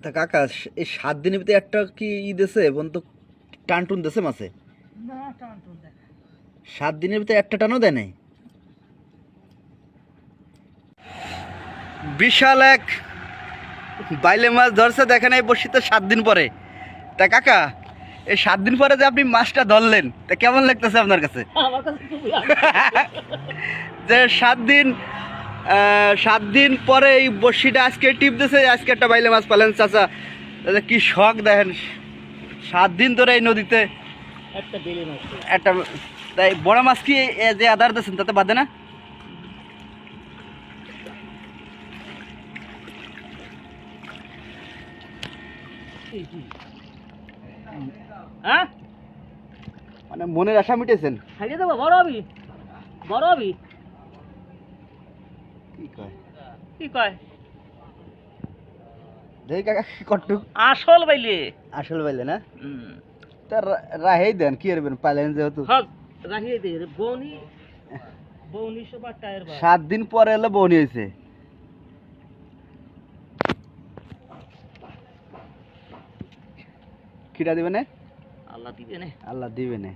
তা কাকা এই সাত দিনের ভিতরে একটা কি ই দেছে বোন তো টান টুন দেছে মাছে টুন দেখ সাত দিনের ভিতরে একটা টানও দেয় নাই? বিশাল এক বাইলে মাছ ধরছে দেখে দেখেন এই বসিতে সাত দিন পরে। তা কাকা এই সাত দিন পরে যে আপনি মাছটা ধরলেন তা কেমন লাগতেছে আপনার কাছে? যে সাত দিন সাত দিন পরে এই বড়শিটা আজকে টিপ দিছে আজকে একটা বাইলে মাছ পালেন চাচা। তাহলে কি শখ দেখেন সাত দিন ধরে এই নদীতে একটা তাই বড় মাছ কি যে আদার দিয়েছেন তাতে বাদে না? হ্যাঁ? মানে মনের আশা মিটেছেন। বড় হবি। বড় হবি। কি কয়? কি কয়? দেখি কাকা কট্টু। আসল বাইলে। আসল বাইলে না? হুম তা রাহেই দেন কি করবেন পাইলেন যেহেতু। হক রাখিয়ে দে রে বৌনি বৌনি সবার টায়ার বা সাত দিন পরে এলে বনি হয়েছে কিটা দিবে না আল্লাহ দিবে না আল্লাহ দিবে না